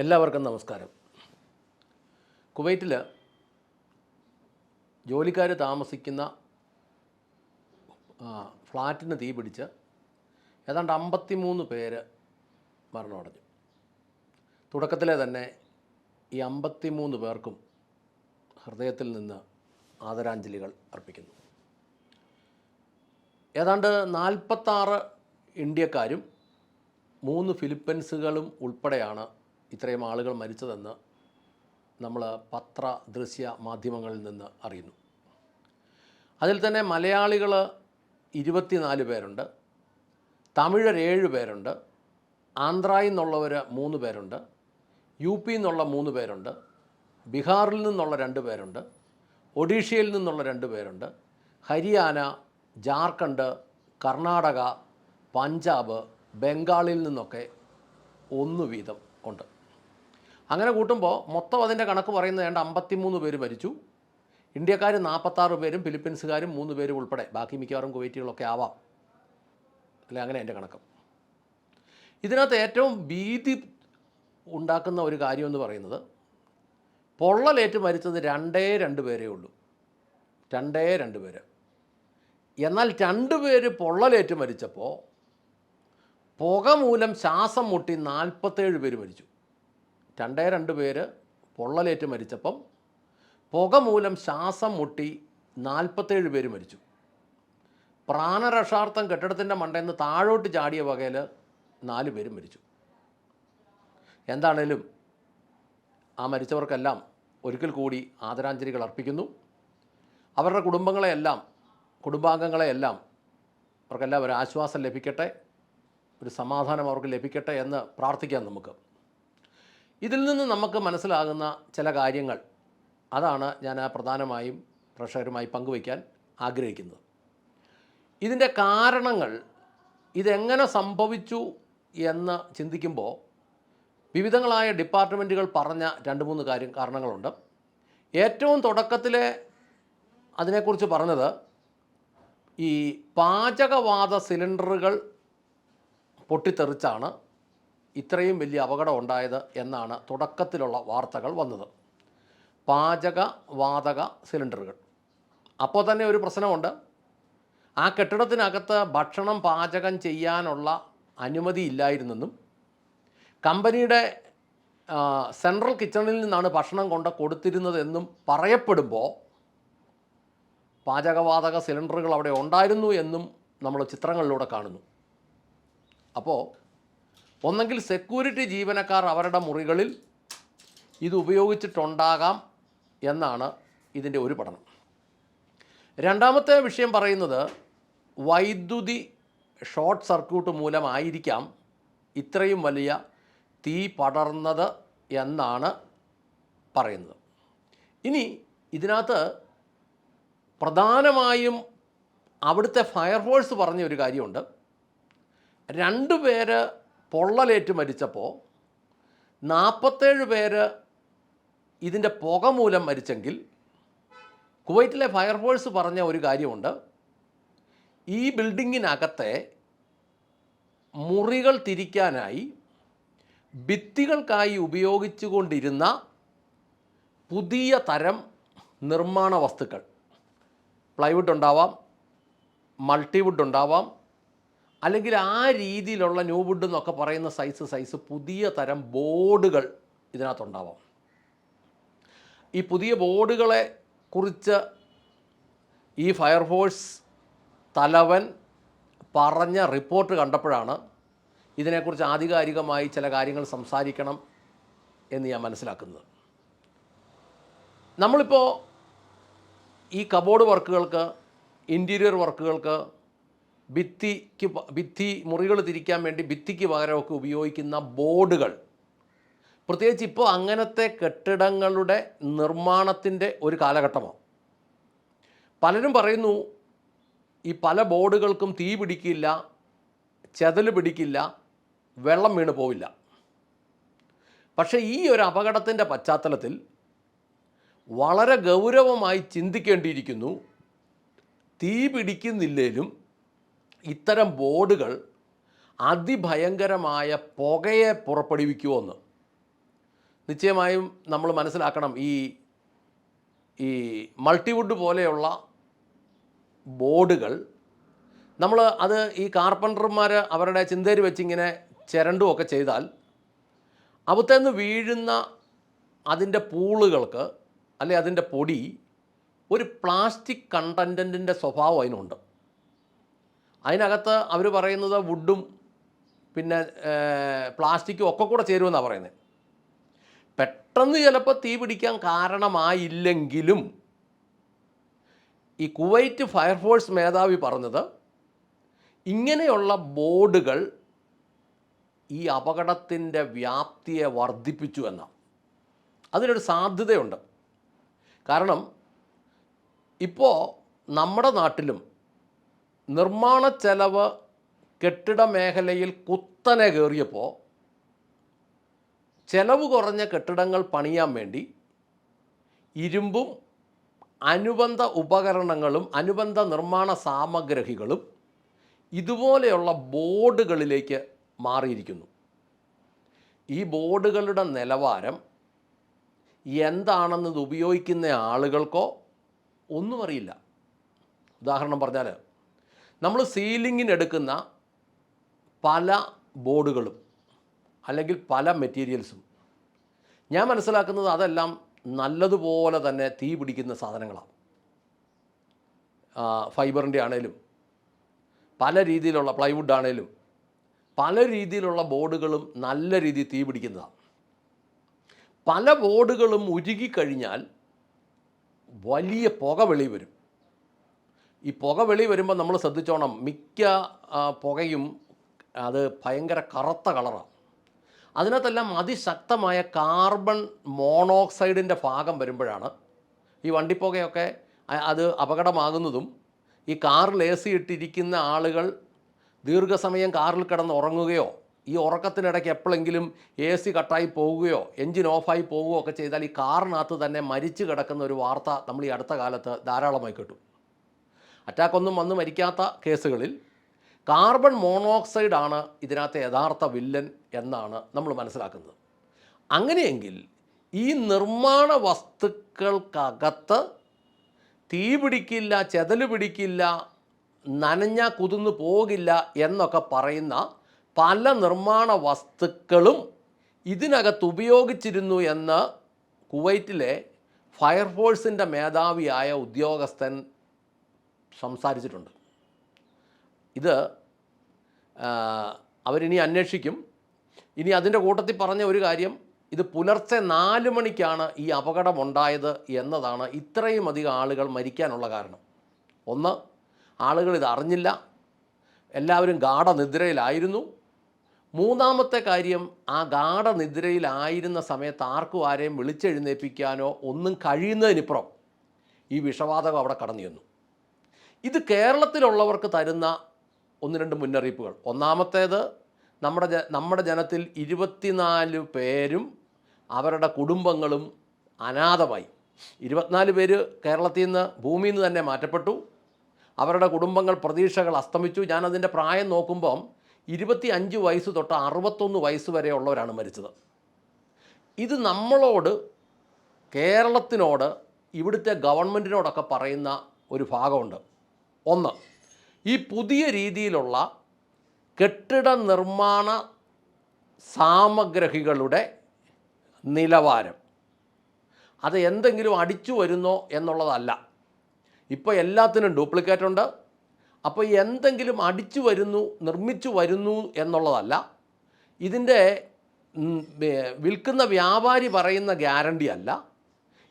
എല്ലാവർക്കും നമസ്കാരം. കുവൈറ്റിൽ ജോലിക്കാർ താമസിക്കുന്ന ഫ്ലാറ്റിന് തീ പിടിച്ച് ഏതാണ്ട് അമ്പത്തിമൂന്ന് പേര് മരണമടഞ്ഞു. തുടക്കത്തിലെ തന്നെ ഈ അമ്പത്തിമൂന്ന് പേർക്കും ഹൃദയത്തിൽ നിന്ന് ആദരാഞ്ജലികൾ അർപ്പിക്കുന്നു. ഏതാണ്ട് നാൽപ്പത്താറ് ഇന്ത്യക്കാരും മൂന്ന് ഫിലിപ്പൻസുകളും ഉൾപ്പെടെയാണ് ഇത്രയും ആളുകൾ മരിച്ചതെന്ന് നമ്മൾ പത്ര ദൃശ്യ മാധ്യമങ്ങളിൽ നിന്ന് അറിയുന്നു. അതിൽ തന്നെ മലയാളികൾ ഇരുപത്തിനാല് പേരുണ്ട്. തമിഴർ ഏഴ് പേരുണ്ട്. ആന്ധ്രയിൽ നിന്നുള്ളവർ മൂന്ന് പേരുണ്ട്. യു പിയിൽ നിന്നുള്ള മൂന്ന് പേരുണ്ട്. ബീഹാറിൽ നിന്നുള്ള രണ്ട് പേരുണ്ട്. ഒഡീഷയിൽ നിന്നുള്ള രണ്ട് പേരുണ്ട്. ഹരിയാന ജാർഖണ്ഡ് കർണാടക പഞ്ചാബ് ബംഗാളിൽ നിന്നൊക്കെ ഒന്ന് വീതം ഉണ്ട്. അങ്ങനെ കൂട്ടുമ്പോൾ മൊത്തം അതിന്റെ കണക്ക് പറയുന്നത് ഏതാണ്ട് അമ്പത്തിമൂന്ന് പേര് മരിച്ചു ഇന്ത്യക്കാർ നാൽപ്പത്താറ് പേരും ഫിലിപ്പീൻസുകാരും മൂന്ന് പേരും ഉൾപ്പെടെ. ബാക്കി മിക്കവാറും കുവൈറ്റികളൊക്കെ ആവാം. അല്ലെ? അങ്ങനെ എന്റെ കണക്ക്. ഇതിനകത്ത് ഏറ്റവും ഭീതി ഉണ്ടാക്കുന്ന ഒരു കാര്യം എന്ന് പറയുന്നത് പൊള്ളലേറ്റ് മരിച്ചത് രണ്ടേ രണ്ട് പേരേ ഉള്ളൂ. രണ്ടേ രണ്ട് പേര്. എന്നാൽ രണ്ട് പേര് പൊള്ളലേറ്റ് മരിച്ചപ്പോൾ പുക മൂലം ശ്വാസം മുട്ടി നാൽപ്പത്തേഴ് പേര് മരിച്ചു. രണ്ടേ രണ്ട് പേര് പൊള്ളലേറ്റ് മരിച്ചപ്പം പുക മൂലം ശ്വാസം മുട്ടി നാൽപ്പത്തേഴ് പേര് മരിച്ചു. പ്രാണരക്ഷാർത്ഥം കെട്ടിടത്തിന്റെ മണ്ടയിൽ നിന്ന് താഴോട്ട് ചാടിയ വകയിൽ നാല് പേരും മരിച്ചു. എന്താണേലും ആ മരിച്ചവർക്കെല്ലാം ഒരിക്കൽ കൂടി ആദരാഞ്ജലികൾ അർപ്പിക്കുന്നു. അവരുടെ കുടുംബങ്ങളെയെല്ലാം കുടുംബാംഗങ്ങളെയെല്ലാം അവർക്കെല്ലാം ഒരു ആശ്വാസം ലഭിക്കട്ടെ ഒരു സമാധാനം അവർക്ക് ലഭിക്കട്ടെ എന്ന് പ്രാർത്ഥിക്കാം നമുക്ക്. ഇതിൽ നിന്ന് നമുക്ക് മനസ്സിലാകുന്ന ചില കാര്യങ്ങൾ. അതാണ് ഞാൻ പ്രധാനമായും പ്രേക്ഷകരുമായി പങ്കുവയ്ക്കാൻ ആഗ്രഹിക്കുന്നത്. ഇതിന്റെ കാരണങ്ങൾ ഇതെങ്ങനെ സംഭവിച്ചു എന്ന് ചിന്തിക്കുമ്പോൾ വിവിധങ്ങളായ ഡിപ്പാർട്ട്മെന്റുകൾ പറഞ്ഞ രണ്ട് മൂന്ന് കാര്യം കാരണങ്ങളുണ്ട്. ഏറ്റവും തുടക്കത്തിലെ അതിനെക്കുറിച്ച് പറഞ്ഞത് ഈ പാചകവാത സിലിണ്ടറുകൾ പൊട്ടിത്തെറിച്ചാണ് ഇത്രയും വലിയ അപകടം ഉണ്ടായത് എന്നാണ് തുടക്കത്തിലുള്ള വാർത്തകൾ വന്നത്. പാചക വാതക സിലിണ്ടറുകൾ. അപ്പോൾ തന്നെ ഒരു പ്രശ്നമുണ്ട്. ആ കെട്ടിടത്തിനകത്ത് ഭക്ഷണം പാചകം ചെയ്യാനുള്ള അനുമതി ഇല്ലായിരുന്നെന്നും കമ്പനിയുടെ സെൻട്രൽ കിച്ചണിൽ നിന്നാണ് ഭക്ഷണം കൊണ്ട് കൊടുത്തിരുന്നതെന്നും പറയപ്പെടുമ്പോൾ പാചകവാതക സിലിണ്ടറുകൾ അവിടെ ഉണ്ടായിരുന്നു എന്നും നമ്മൾ ചിത്രങ്ങളിലൂടെ കാണുന്നു. അപ്പോൾ ഒന്നെങ്കിൽ സെക്യൂരിറ്റി ജീവനക്കാർ അവരുടെ മുറികളിൽ ഇത് ഉപയോഗിച്ചിട്ടുണ്ടാകാം എന്നാണ് ഇതിന്റെ ഒരു പഠനം. രണ്ടാമത്തെ വിഷയം പറയുന്നത് വൈദ്യുതി ഷോർട്ട് സർക്യൂട്ട് മൂലമായിരിക്കാം ഇത്രയും വലിയ തീ പടർന്നത് എന്നാണ് പറയുന്നത്. ഇനി ഇതിനകത്ത് പ്രധാനമായും അവിടുത്തെ ഫയർഫോഴ്സ് പറഞ്ഞ ഒരു കാര്യമുണ്ട്. രണ്ട് പേര് പൊള്ളലേറ്റ് മരിച്ചപ്പോൾ നാൽപ്പത്തേഴ് പേര് ഇതിന്റെ പുക മൂലം മരിച്ചെങ്കിൽ കുവൈറ്റിലെ ഫയർഫോഴ്സ് പറഞ്ഞ ഒരു കാര്യമുണ്ട്. ഈ ബിൽഡിങ്ങിനകത്തെ മുറികൾ തിരിക്കാനായി ഭിത്തികൾക്കായി ഉപയോഗിച്ചുകൊണ്ടിരുന്ന പുതിയ തരം നിർമ്മാണ വസ്തുക്കൾ. പ്ലൈവുഡ് ഉണ്ടാവാം മൾട്ടിവുഡ് ഉണ്ടാവാം അല്ലെങ്കിൽ ആ രീതിയിലുള്ള ന്യൂ വുഡ് എന്നൊക്കെ പറയുന്ന സൈസ് സൈസ് പുതിയ തരം ബോർഡുകൾ ഇതിനകത്തുണ്ടാവാം. ഈ പുതിയ ബോർഡുകളെ കുറിച്ച് ഈ ഫയർഫോഴ്സ് തലവൻ പറഞ്ഞ റിപ്പോർട്ട് കണ്ടപ്പോഴാണ് ഇതിനെക്കുറിച്ച് ആധികാരികമായി ചില കാര്യങ്ങൾ സംസാരിക്കണം എന്ന് ഞാൻ മനസ്സിലാക്കുന്നത്. നമ്മളിപ്പോൾ ഈ കബോർഡ് വർക്കുകൾക്ക് ഇന്റീരിയർ വർക്കുകൾക്ക് ഭിത്തിക്ക് ഭിത്തി മുറികൾ തിരിക്കാൻ വേണ്ടി ഭിത്തിക്ക് പകരമൊക്കെ ഉപയോഗിക്കുന്ന ബോർഡുകൾ. പ്രത്യേകിച്ച് ഇപ്പോൾ അങ്ങനത്തെ കെട്ടിടങ്ങളുടെ നിർമ്മാണത്തിന്റെ ഒരു കാലഘട്ടമാണ്. പലരും പറയുന്നു ഈ പല ബോർഡുകൾക്കും തീ പിടിക്കില്ല ചെതൽ പിടിക്കില്ല വെള്ളം വീണ് പോവില്ല. പക്ഷേ ഈ ഒരു അപകടത്തിന്റെ പശ്ചാത്തലത്തിൽ വളരെ ഗൗരവമായി ചിന്തിക്കേണ്ടിയിരിക്കുന്നു തീ പിടിക്കുന്നില്ലേലും ഇത്തരം ബോർഡുകൾ അതിഭയങ്കരമായ പുകയെ പുറപ്പെടുവിക്കുമെന്ന് നിശ്ചയമായും നമ്മൾ മനസ്സിലാക്കണം ഈ ഈ മൾട്ടിവുഡ് പോലെയുള്ള ബോർഡുകൾ നമ്മൾ അത് ഈ കാർപ്പന്റർമാർ അവരുടെ ചിന്തേരി വെച്ചിങ്ങനെ ചിരണ്ടുമൊക്കെ ചെയ്താൽ അവിടുന്ന് വീഴുന്ന അതിന്റെ പൂളുകൾക്ക് അല്ലെ അതിന്റെ പൊടി ഒരു പ്ലാസ്റ്റിക് കണ്ടന്റിന്റെ സ്വഭാവം അതിനുണ്ട്. അതിനകത്ത് അവർ പറയുന്നത് വുഡും പിന്നെ പ്ലാസ്റ്റിക്കും ഒക്കെ കൂടെ ചേരുമെന്നാണ് പറയുന്നത് പെട്ടെന്ന് ചിലപ്പോൾ തീ പിടിക്കാൻ കാരണമായില്ലെങ്കിലും ഈ കുവൈറ്റ് ഫയർഫോഴ്സ് മേധാവി പറഞ്ഞത് ഇങ്ങനെയുള്ള ബോർഡുകൾ ഈ അപകടത്തിന്റെ വ്യാപ്തിയെ വർദ്ധിപ്പിച്ചു എന്നാണ് അതിനൊരു സാധ്യതയുണ്ട്. കാരണം ഇപ്പോൾ നമ്മുടെ നാട്ടിലും നിർമ്മാണ ചെലവ് കെട്ടിട മേഖലയിൽ കുത്തനെ കയറിയപ്പോൾ ചെലവ് കുറഞ്ഞ കെട്ടിടങ്ങൾ പണിയാൻ വേണ്ടി ഇരുമ്പും അനുബന്ധ ഉപകരണങ്ങളും അനുബന്ധ നിർമ്മാണ സാമഗ്രഹികളും ഇതുപോലെയുള്ള ബോർഡുകളിലേക്ക് മാറിയിരിക്കുന്നു. ഈ ബോർഡുകളുടെ നിലവാരം എന്താണെന്നത് ഉപയോഗിക്കുന്ന ആളുകൾക്കോ ഒന്നും അറിയില്ല. ഉദാഹരണം പറഞ്ഞാൽ നമ്മൾ സീലിങ്ങിന് എടുക്കുന്ന പല ബോർഡുകളും അല്ലെങ്കിൽ പല മെറ്റീരിയൽസും. ഞാൻ മനസ്സിലാക്കുന്നത് അതെല്ലാം നല്ലതുപോലെ തന്നെ തീ പിടിക്കുന്ന സാധനങ്ങളാണ്. ഫൈബറിന്റെ ആണേലും പല രീതിയിലുള്ള പ്ലൈവുഡ് ആണേലും പല രീതിയിലുള്ള ബോർഡുകളും നല്ല രീതിയിൽ തീ പിടിക്കുന്നതാണ്. പല ബോർഡുകളും ഉരുകിക്കഴിഞ്ഞാൽ വലിയ പുക വെളി വരും. ഈ പുക വെളി വരുമ്പോൾ നമ്മൾ ശ്രദ്ധിച്ചോണം. മിക്ക പുകയും അത് ഭയങ്കര കറുത്ത കളറാണ് അതിനകത്തെല്ലാം അതിശക്തമായ കാർബൺ മോണോക്സൈഡിന്റെ ഭാഗം വരുമ്പോഴാണ് ഈ വണ്ടിപ്പുകയൊക്കെ അത് അപകടമാകുന്നതും ഈ കാറിൽ എ സി ഇട്ടിരിക്കുന്ന ആളുകൾ ദീർഘസമയം കാറിൽ കിടന്ന് ഉറങ്ങുകയോ ഈ ഉറക്കത്തിനിടയ്ക്ക് എപ്പോഴെങ്കിലും എ സി കട്ടായി പോവുകയോ എൻജിൻ ഓഫായി പോവുകയോ ഒക്കെ ചെയ്താൽ ഈ കാറിനകത്ത് തന്നെ മരിച്ചു കിടക്കുന്ന ഒരു വാർത്ത നമ്മൾ ഈ അടുത്ത കാലത്ത് ധാരാളമായി കേട്ടു. അറ്റാക്കൊന്നും വന്ന് മരിക്കാത്ത കേസുകളിൽ കാർബൺ മോണോക്സൈഡ് ആണ് ഇതിനകത്തെ യഥാർത്ഥ വില്ലൻ എന്നാണ് നമ്മൾ മനസ്സിലാക്കുന്നത്. അങ്ങനെയെങ്കിൽ ഈ നിർമ്മാണ വസ്തുക്കൾക്കകത്ത് തീ പിടിക്കില്ല ചെതൽ പിടിക്കില്ല നനഞ്ഞ കുതിർന്നു പോകില്ല എന്നൊക്കെ പറയുന്ന പല നിർമ്മാണ വസ്തുക്കളും ഇതിനകത്ത് ഉപയോഗിച്ചിരുന്നു എന്ന് കുവൈറ്റിലെ ഫയർഫോഴ്സിന്റെ മേധാവിയായ ഉദ്യോഗസ്ഥൻ സംസാരിച്ചിട്ടുണ്ട്. ഇത് അവരിനി അന്വേഷിക്കും. ഇനി അതിന്റെ കൂട്ടത്തിൽ പറഞ്ഞ ഒരു കാര്യം ഇത് പുലർച്ചെ നാല് മണിക്കാണ് ഈ അപകടമുണ്ടായത് എന്നതാണ് ഇത്രയും അധികം ആളുകൾ മരിക്കാനുള്ള കാരണം. ഒന്ന് ആളുകൾ ഇത് അറിഞ്ഞില്ല. എല്ലാവരും ഗാഠനിദ്രയിലായിരുന്നു. മൂന്നാമത്തെ കാര്യം ആ ഗാഠനിദ്രയിലായിരുന്ന സമയത്ത് ആർക്കും ആരെയും വിളിച്ചെഴുന്നേൽപ്പിക്കാനോ ഒന്നും കഴിയുന്നതിനിപ്പുറം ഈ വിഷവാതകം അവിടെ കടന്നു ചെന്നു. ഇത് കേരളത്തിലുള്ളവർക്ക് തരുന്ന ഒന്ന് രണ്ട് മുന്നറിയിപ്പുകൾ. ഒന്നാമത്തേത് നമ്മുടെ ജ നമ്മുടെ ജനത്തിൽ ഇരുപത്തിനാല് പേരും അവരുടെ കുടുംബങ്ങളും അനാഥമായി. ഇരുപത്തിനാല് പേര് കേരളത്തിൽ നിന്ന് ഭൂമിയിൽ നിന്ന് തന്നെ മാറ്റപ്പെട്ടു. അവരുടെ കുടുംബങ്ങൾ പ്രതീക്ഷകൾ അസ്തമിച്ചു. ഞാനതിന്റെ പ്രായം നോക്കുമ്പം ഇരുപത്തി അഞ്ച് വയസ്സ് തൊട്ട് അറുപത്തൊന്ന് വയസ്സ് വരെയുള്ളവരാണ് മരിച്ചത്. ഇത് നമ്മളോട് കേരളത്തിനോട് ഇവിടുത്തെ ഗവൺമെന്റിനോടൊക്കെ പറയുന്ന ഒരു ഭാഗമുണ്ട്. ഒന്ന്. ഈ പുതിയ രീതിയിലുള്ള കെട്ടിട നിർമ്മാണ സാമഗ്രഹികളുടെ നിലവാരം. അത് എന്തെങ്കിലും അടിച്ചു വരുന്നോ എന്നുള്ളതല്ല. ഇപ്പോൾ എല്ലാത്തിനും ഡ്യൂപ്ലിക്കേറ്റ് ഉണ്ട്. അപ്പോൾ എന്തെങ്കിലും അടിച്ചു വരുന്നു നിർമ്മിച്ചു വരുന്നു എന്നുള്ളതല്ല. ഇതിന്റെ വിൽക്കുന്ന വ്യാപാരി പറയുന്ന ഗ്യാരണ്ടി അല്ല.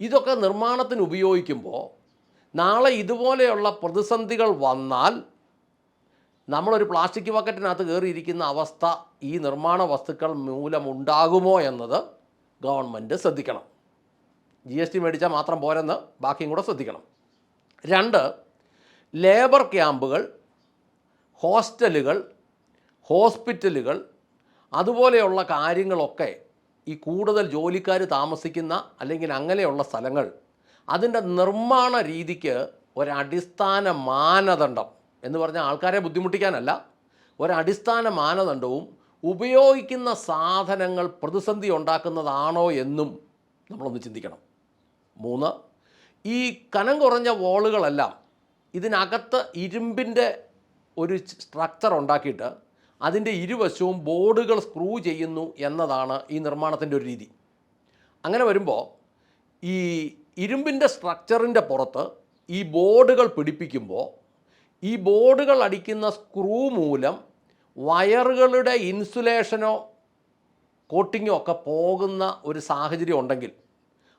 ഇതൊക്കെ നിർമ്മാണത്തിന് ഉപയോഗിക്കുമ്പോൾ നാളെ ഇതുപോലെയുള്ള പ്രതിസന്ധികൾ വന്നാൽ നമ്മളൊരു പ്ലാസ്റ്റിക് ബക്കറ്റിനകത്ത് കയറിയിരിക്കുന്ന അവസ്ഥ ഈ നിർമ്മാണ വസ്തുക്കൾ മൂലമുണ്ടാകുമോ എന്നത് ഗവൺമെന്റ് ശ്രദ്ധിക്കണം. ജി എസ് ടി മേടിച്ചാൽ മാത്രം പോരെന്ന് ബാക്കിയും കൂടെ ശ്രദ്ധിക്കണം. രണ്ട് ലേബർ ക്യാമ്പുകൾ ഹോസ്റ്റലുകൾ ഹോസ്പിറ്റലുകൾ അതുപോലെയുള്ള കാര്യങ്ങളൊക്കെ ഈ കൂടുതൽ ജോലിക്കാർ താമസിക്കുന്ന അല്ലെങ്കിൽ അങ്ങനെയുള്ള സ്ഥലങ്ങൾ അതിന്റെ നിർമ്മാണ രീതിക്ക് ഒരടിസ്ഥാന മാനദണ്ഡം എന്ന് പറഞ്ഞാൽ ആൾക്കാരെ ബുദ്ധിമുട്ടിക്കാനല്ല ഒരടിസ്ഥാന മാനദണ്ഡവും ഉപയോഗിക്കുന്ന സാധനങ്ങൾ പ്രതിസന്ധി ഉണ്ടാക്കുന്നതാണോ എന്നും നമ്മളൊന്ന് ചിന്തിക്കണം. മൂന്ന് ഈ കനം കുറഞ്ഞ വോളുകളെല്ലാം ഇതിനകത്ത് ഇരുമ്പിന്റെ ഒരു സ്ട്രക്ചർ ഉണ്ടാക്കിയിട്ട് അതിന്റെ ഇരുവശവും ബോർഡുകൾ സ്ക്രൂ ചെയ്യുന്നു എന്നതാണ് ഈ നിർമ്മാണത്തിന്റെ ഒരു രീതി. അങ്ങനെ വരുമ്പോൾ ഈ ഇരുമ്പിന്റെ സ്ട്രക്ചറിന്റെ പുറത്ത് ഈ ബോർഡുകൾ പിടിപ്പിക്കുമ്പോൾ ഈ ബോർഡുകൾ അടിക്കുന്ന സ്ക്രൂ മൂലം വയറുകളുടെ ഇൻസുലേഷനോ കോട്ടിങ്ങോ ഒക്കെ പോകുന്ന ഒരു സാഹചര്യം ഉണ്ടെങ്കിൽ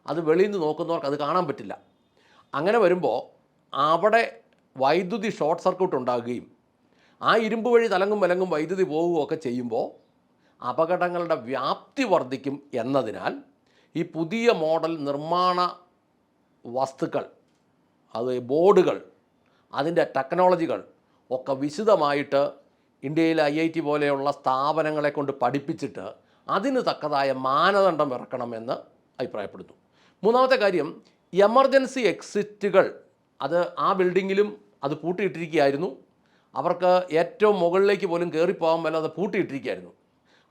അത് വെളിയിൽ നിന്ന് നോക്കുന്നവർക്ക് അത് കാണാൻ പറ്റില്ല. അങ്ങനെ വരുമ്പോൾ അവിടെ വൈദ്യുതി ഷോർട്ട് സർക്യൂട്ട് ഉണ്ടാകുകയും ആ ഇരുമ്പ് വഴി തലങ്ങും വിലങ്ങും വൈദ്യുതി പോവുകയൊക്കെ ചെയ്യുമ്പോൾ അപകടങ്ങളുടെ വ്യാപ്തി വർദ്ധിക്കും എന്നതിനാൽ ഈ പുതിയ മോഡൽ നിർമ്മാണ വസ്തുക്കൾ അത് ബോർഡുകൾ അതിന്റെ ടെക്നോളജികൾ ഒക്കെ വിശദമായിട്ട് ഇന്ത്യയിലെ ഐ ഐ ടി പോലെയുള്ള സ്ഥാപനങ്ങളെ കൊണ്ട് പഠിപ്പിച്ചിട്ട് അതിന് തക്കതായ മാനദണ്ഡം ഇറക്കണമെന്ന് അഭിപ്രായപ്പെടുന്നു. മൂന്നാമത്തെ കാര്യം എമർജൻസി എക്സിറ്റുകൾ അത് ആ ബിൽഡിങ്ങിലും അത് പൂട്ടിയിട്ടിരിക്കുകയായിരുന്നു. അവർക്ക് ഏറ്റവും മുകളിലേക്ക് പോലും കയറിപ്പോകാൻ മേലാതെ പൂട്ടിയിട്ടിരിക്കുകയായിരുന്നു.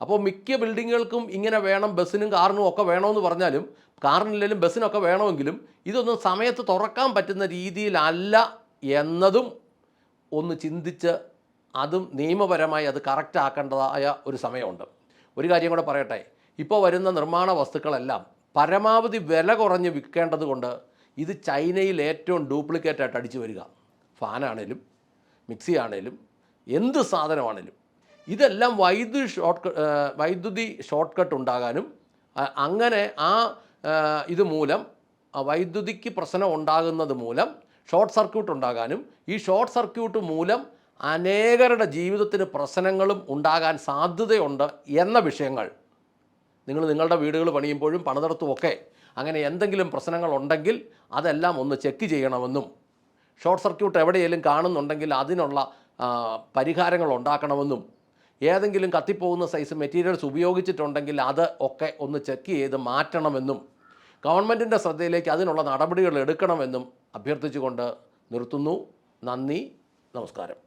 അപ്പോൾ മിക്ക ബിൽഡിങ്ങുകൾക്കും ഇങ്ങനെ വേണം ബസ്സിനും കാറിനും ഒക്കെ വേണമെന്ന് പറഞ്ഞാലും കാറിനില്ലെങ്കിലും ബസ്സിനൊക്കെ വേണമെങ്കിലും ഇതൊന്നും സമയത്ത് തുറക്കാൻ പറ്റുന്ന രീതിയിലല്ല എന്നതും ഒന്ന് ചിന്തിച്ച് അതും നിയമപരമായി അത് കറക്റ്റ് ആക്കേണ്ടതായ ഒരു സമയമുണ്ട്. ഒരു കാര്യം കൂടെ പറയട്ടെ. ഇപ്പോൾ വരുന്ന നിർമ്മാണ വസ്തുക്കളെല്ലാം പരമാവധി വില കുറഞ്ഞ് വിൽക്കേണ്ടത് കൊണ്ട് ഇത് ചൈനയിൽ ഏറ്റവും ഡ്യൂപ്ലിക്കേറ്റ് ആയിട്ട് അടിച്ചു വരിക. ഫാനാണേലും മിക്സി ആണേലും എന്ത് സാധനമാണേലും. ഇതെല്ലാം വൈദ്യുതി ഷോർട്ട് വൈദ്യുതി ഷോർട്ട് കട്ട് ഉണ്ടാകാനും അങ്ങനെ ആ ഇത് മൂലം വൈദ്യുതിക്ക് പ്രശ്നം ഉണ്ടാകുന്നത് മൂലം ഷോർട്ട് സർക്യൂട്ട് ഉണ്ടാകാനും ഈ ഷോർട്ട് സർക്യൂട്ട് മൂലം അനേകരുടെ ജീവിതത്തിന് പ്രശ്നങ്ങളും ഉണ്ടാകാൻ സാധ്യതയുണ്ട് എന്ന വിഷയങ്ങൾ. നിങ്ങൾ നിങ്ങളുടെ വീടുകൾ പണിയുമ്പോഴും പണിതിടത്തുമൊക്കെ അങ്ങനെ എന്തെങ്കിലും പ്രശ്നങ്ങളുണ്ടെങ്കിൽ അതെല്ലാം ഒന്ന് ചെക്ക് ചെയ്യണമെന്നും ഷോർട്ട് സർക്യൂട്ട് എവിടെയെങ്കിലും കാണുന്നുണ്ടെങ്കിൽ അതിനുള്ള പരിഹാരങ്ങൾ ഉണ്ടാക്കണമെന്നും ഏതെങ്കിലും കത്തിപ്പോകുന്ന സൈസ് മെറ്റീരിയൽസ് ഉപയോഗിച്ചിട്ടുണ്ടെങ്കിൽ അത് ഒക്കെ ഒന്ന് ചെക്ക് ചെയ്ത് മാറ്റണമെന്നും ഗവൺമെന്റിന്റെ ശ്രദ്ധയിലേക്ക് അതിനുള്ള നടപടികൾ എടുക്കണമെന്നും അഭ്യർത്ഥിച്ചുകൊണ്ട് നിർത്തുന്നു. നന്ദി നമസ്കാരം.